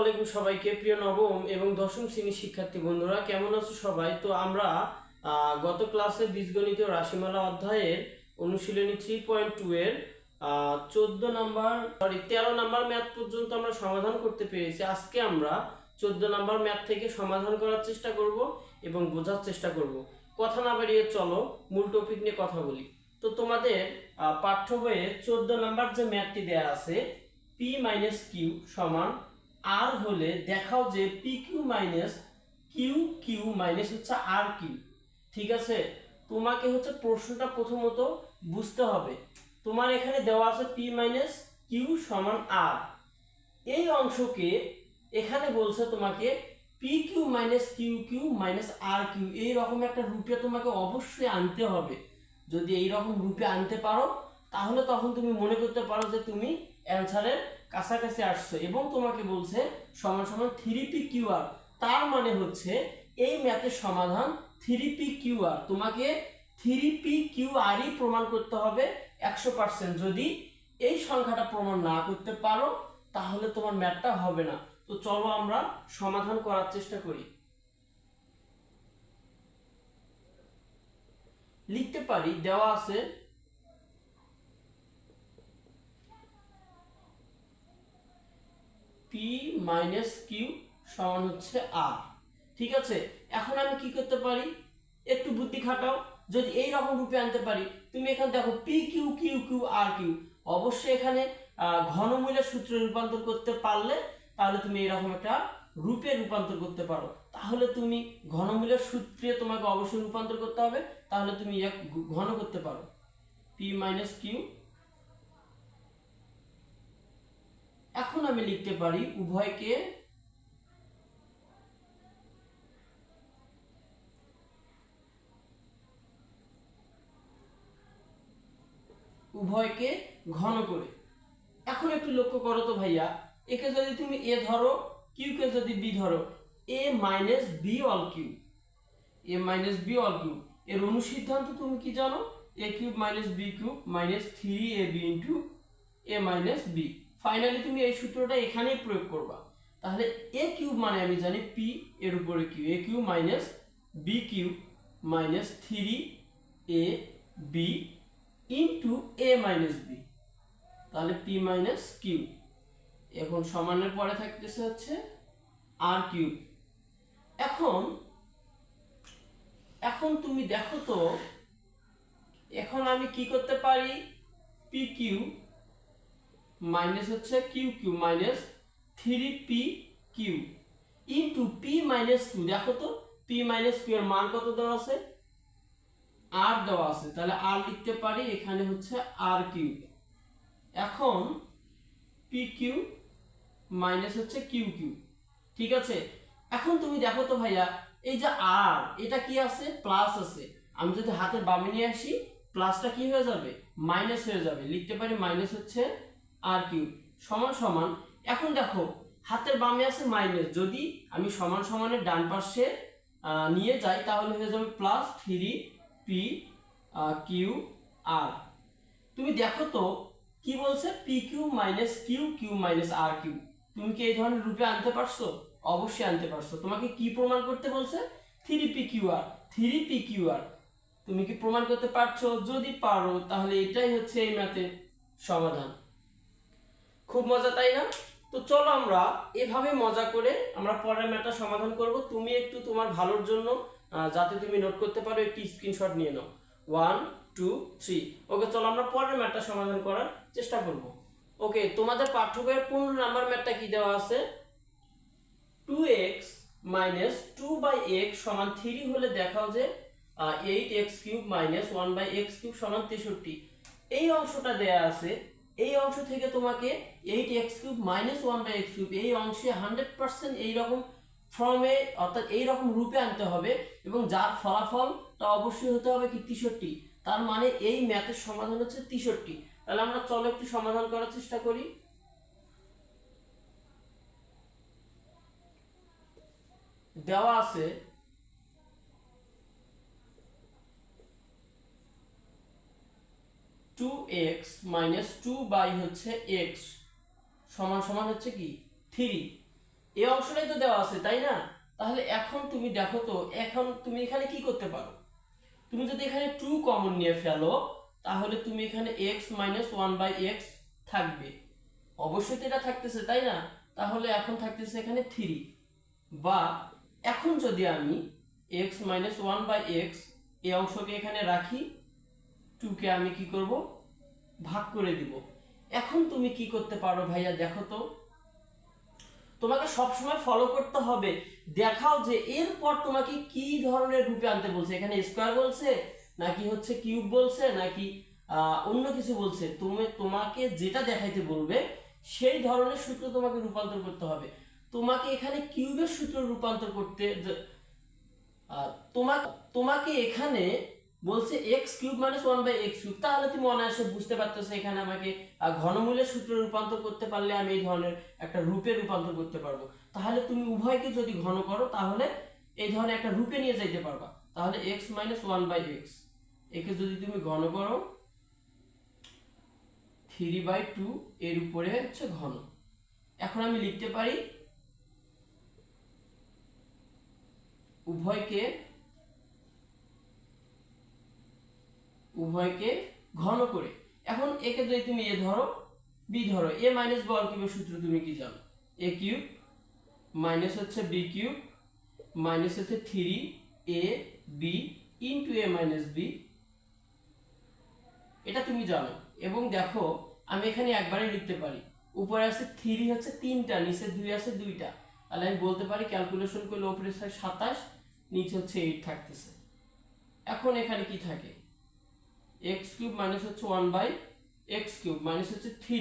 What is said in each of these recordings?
আলাইকুম সবাইকে, প্রিয় নবম এবং দশম শ্রেণির শিক্ষার্থী বন্ধুরা, কেমন আছো সবাই? তো আমরা গত ক্লাসে বীজগণিত রাশিমালা অধ্যায়ের অনুশীলনী থ্রি পয়েন্ট টু এর চোদ্দ নাম্বার সরি তেরো নাম্বার ম্যাথ পর্যন্ত আমরা সমাধান করতে পেরেছি। আজকে আমরা চোদ্দ নাম্বার ম্যাথ থেকে সমাধান করার চেষ্টা করব এবং বোঝার চেষ্টা করব। কথা না বাড়িয়ে চলো, মূল টপিক নিয়ে কথা বলি। তো তোমাদের পাঠ্য বইয়ে চোদ্দ নাম্বার যে ম্যাথটি দেয়া আছে পি মাইনাস কিউ সমান আর হলে দেখাও যে P Q minus Q Q minus হচ্ছে আর কিউ ঠিক আছে? তোমাকে হচ্ছে প্রশ্নটা প্রথমত বুঝতে হবে। তোমার এখানে দেওয়া আছে পি মাইনাস কিউ সমান আর এই অংশকে এখানে বলছে তোমাকে P Q minus Q Q minus R Q এই রকম একটা রূপে তোমাকে অবশ্যই আনতে হবে। যদি এই রকম রূপে আনতে পারো, তাহলে তখন তুমি মনে করতে পারো যে তুমি অ্যান্সারের কাছাকাছি আসছো এবং তোমাকে বলছে সমান সমান থ্রি পি কিউ আর তার মানে হচ্ছে এই ম্যাথের সমাধান থ্রি পি কিউ আর তোমাকে থ্রি পি কিউ আরই প্রমাণ করতে হবে একশো পার্সেন্ট যদি এই সংখ্যাটা প্রমাণ না করতে পারো, তাহলে তোমার ম্যাথটা হবে না। তো চলো আমরা সমাধান করার চেষ্টা করি। লিখতে পারি, দেওয়া আছে পি মাইনাস কিউ সমান হচ্ছে আর ঠিক আছে? এখন আমি কি করতে পারি? একটু বুদ্ধি খাটাও। যদি এই রকম রূপে আনতে পারি, তুমি এখানে দেখো P Q Q Q R Q অবশ্যই এখানে ঘনমূলের সূত্রে রূপান্তর করতে পারলে তাহলে তুমি এরকম একটা রূপে রূপান্তর করতে পারো। তাহলে তুমি ঘনমূলের সূত্রে তোমাকে অবশ্যই রূপান্তর করতে হবে। তাহলে তুমি ঘন করতে পারো। পি মাইনাস কিউ এখন আমি লিখতে পারি উভয়কে উভয়কে ঘন করে। এখন একটু লক্ষ্য করো তো ভাইয়া, একে যদি তুমি এ ধরো, কিউ কে যদি বি ধরো, A minus B whole Q. A minus B whole cube এর অনুসিদ্ধান্ত তুমি কি জানো? A cube minus B cube minus three A B into A minus B. Finally তুমি এই সূত্রটা এখানেই প্রয়োগ করবা। তাহলে এ কিউব মানে আমি জানি পি এর উপরে Q. A Q minus B Q minus three A B into A minus B তাহলে পি মাইনাস কিউ এখন সমানের পরে থাকতেছে হচ্ছে আর কিউব। এখন এখন তুমি দেখো তো, এখন আমি কি করতে পারি? পি কিউ মাইনাস হচ্ছে Q Q minus three P Q into P minus Q দেখো তো পি মাইনাস কিউ এর মান কত দেওয়া আছে? আর দেওয়া আছে, তাহলে আর লিখতে পারি এখানে হচ্ছে আর কিউ এখন পি কিউ মাইনাস হচ্ছে কিউ কিউ ঠিক আছে? এখন তুমি দেখো তো ভাইয়া, এই যে আর এটা কি আছে? প্লাস আছে। আমি যদি হাতের বামে নিয়ে আসি প্লাসটা কি হয়ে যাবে? মাইনাস হয়ে যাবে। লিখতে পারি মাইনাস হচ্ছে আর কিউ সমান সমান। এখন দেখো, হাতের বামে আছে মাইনাস যদি আমি সমান সমানের ডান পাশে নিয়ে যাই, তাহলে হয়ে যাবে প্লাস থ্রি পি কিউ আর তুমি দেখো তো, কি বলছে? P Q minus Q Q minus R Q তুমি কি এই ধরনের রূপে আনতে পারছ? অবশ্যই আনতে পারছ। তোমাকে কি প্রমাণ করতে বলছে? থ্রি পি কিউ আর থ্রি পি কিউ আর তুমি কি প্রমাণ করতে পারছ? যদি পারো, তাহলে এটাই হচ্ছে এই ম্যাথের সমাধান। খুব মজা, তাই না? তো চলো আমরা এভাবে মজা করে আমরা পরের ম্যাথটা সমাধান করব। তুমি একটু তোমার ভালোর জন্য যাতে তুমি নোট করতে পারো, একটি স্ক্রিনশট নিয়ে নাও। ওয়ান টু থ্রি ওকে চলো আমরা পরের ম্যাথটা সমাধান করার চেষ্টা করব। ওকে তোমাদের পাঠ্য বইয়ের পনেরো নাম্বার ম্যাথটা কি দেওয়া আছে? Two X minus two by X সমান থ্রি হলে দেখাও যে eight X cube minus one by X cube সমান তেষট্টি। এই অংশটা দেয়া আছে এই অংশ থেকে তোমাকে eight X cube minus one by X cube এই অংশে হান্ড্রেড পার্সেন্ট এইরকম ফর্মে অর্থাৎ এইরকম রূপে আনতে হবে এবং যার ফলাফলটা অবশ্যই হতে হবে কি তেষট্টি। তার মানে এই ম্যাথের সমাধান হচ্ছে তেষট্টি। তাহলে আমরা চলো একটু সমাধান করার চেষ্টা করি। দেওয়া আছে two X minus two by হচ্ছে এক্স সমান সমান হচ্ছে কি? থ্রি এই অংশটাই তো দেওয়া আছে, তাই না? তাহলে এখন তুমি দেখো তো, এখন তুমি এখানে কি করতে পারো? তুমি যদি এখানে টু কমন নিয়ে ফেলো, তাহলে তুমি এখানে X minus one by X থাকবে। অবশ্যই তো এটা থাকতেছে, তাই না? তাহলে এখন থাকতেছে এখানে থ্রি বা এখন যদি আমি X minus one by X এই অংশকে এখানে রাখি টুকে আমি কি করব? ভাগ করে দিব। এখন তুমি কি করতে পারো ভাইয়া দেখো তো। তোমাকে সবসময় ফলো করতে হবে। দেখাও যে এরপর তোমাকে কি ধরনের রূপে আনতে বলছে। এখানে স্কোয়ার বলছে, নাকি হচ্ছে কিউব বলছে, নাকি অন্য কিছু বলছে। তুমি, তোমাকে যেটা দেখাইতে বলবে, সেই ধরনের সূত্র তোমাকে রূপান্তর করতে হবে। তোমাকে এখানে কিউবের সূত্র রূপান্তর করতে তোমাকে তোমাকে এখানে বলছে X cube minus one by X cube. তাহলে তুমি অনায়াসে বুঝতে পারতেছো এখানে আমাকে ঘনমূলের সূত্রে রূপান্তর করতে পারলে আমি এই ধরনের একটা রূপে রূপান্তর করতে পারব। তাহলে তুমি উভয়কে যদি ঘন করো, তাহলে এই ধরনের একটা রূপে নিয়ে যাইতে পারবা। তাহলে X minus one by X একে যদি তুমি ঘন করো থ্রি বাই টু এর উপরে হচ্ছে ঘন। এখন আমি লিখতে পারি, উভয়কে উভয়কে ঘন করে। এখন একে যদি তুমি এ ধরো, বি ধরো, এ মাইনাস বল কিউবের সূত্র তুমি কি জানো? এ কিউব মাইনাস হচ্ছে বি কিউব মাইনাস হচ্ছে three A B into A minus B এটা তুমি জানো। এবং দেখো, আমি এখানে একবারে লিখতে পারি। উপরে আছে থ্রি হচ্ছে তিনটা, নিচে দুই আছে দুইটা। তাহলে আমি বলতে পারি ক্যালকুলেশন করলে উপরে সাতাশ, নিচে হচ্ছে এইট থাকতেছে। এখন এখানে কি থাকে? এক্স কিউব মাইনাস হচ্ছে one by X cube minus হচ্ছে থ্রি।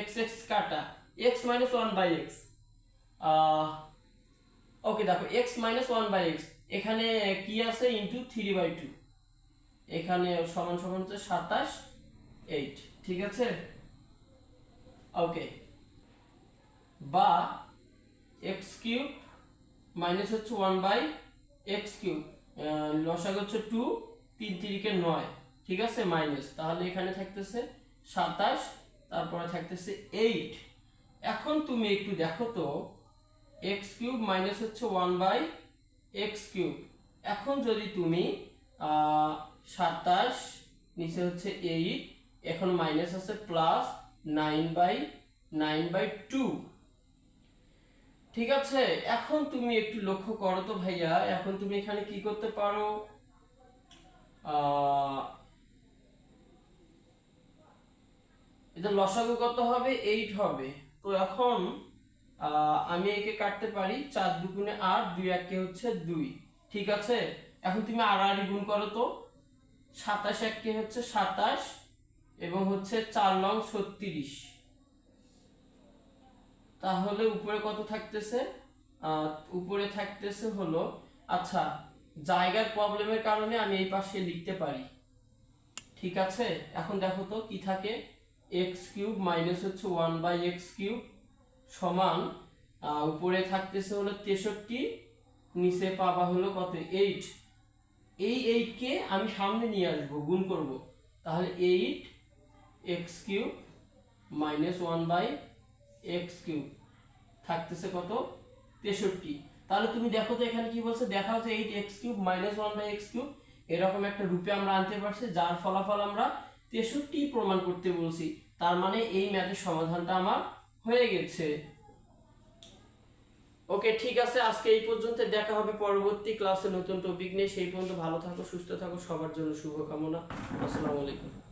এক্স এক্স কাটা। X minus one by X. Okay, দেখো, X minus one by X. এখানে কি আছে? Into three by two. এখানে সমান সমান হচ্ছে সাতাশ, এইট। ঠিক আছে? ওকে। বা এক্স কিউব মাইনাস হচ্ছে ওয়ান বাই এক্স কিউব। লসাগ হচ্ছে টু, তিন তিরিকে নয়। ঠিক আছে মাইনাস তাহলে এখানে থাকতেছে সাতাশ, তারপরে থাকতেছে এইট এখন তুমি একটু দেখো তো এক্স কিউব মাইনাস হচ্ছে ওয়ান বাই এক্স কিউব এখন যদি তুমি সাতাশ, নিচে হচ্ছে এইট এখন মাইনাস আছে plus nine by nine by two ঠিক আছে, এখন তুমি একটু লক্ষ্য করো তো ভাইয়া, এখন তুমি এখানে কি করতে পারো? এটা লসাগু কত হবে? এইট হবে। তো এখন আমি একে কাটতে পারি চার দুগুণে আট, দুই একে হচ্ছে দুই। ঠিক আছে? এখন তুমি আড়াআড়ি গুণ করো তো। সাতাশ একে হচ্ছে সাতাশ এবং হচ্ছে চার লং ছত্রিশ। তাহলে উপরে কত থাকতেছে? উপরে থাকতেছে হলো আচ্ছা জায়গার প্রবলেমের কারণে আমি এই পাশে লিখতে পারি। ঠিক আছে? এখন দেখো তো কি থাকে। এক্স কিউব মাইনাস হচ্ছে ওয়ান বাই এক্স কিউব সমান উপরে থাকতেছে হলো তেষট্টি, নিচে পাবা হলো কত? এইট এই এইটকে আমি সামনে নিয়ে আসব, গুণ করব। তাহলে eight X cube minus one by X cube থাকতেছে কত? তেষট্টি। তাহলে তুমি দেখো তো এখানে কি বলছে? দেখা হচ্ছে eight X cube minus one by X cube এরকম একটা রূপে আমরা আনতে পারছি, যার ফলাফল আমরা তেষট্টি প্রমাণ করতে বলছি। তার মানে এই ম্যাথের সমাধানটা আমার হয়ে গেছে। ওকে, ঠিক আছে, আজকে এই পর্যন্ত দেখা হবে পরবর্তী ক্লাসে নতুন টপিক নিয়ে। সেই পর্যন্ত ভালো থাকো, সুস্থ থাকো, সবার জন্য শুভকামনা। আসসালামু আলাইকুম।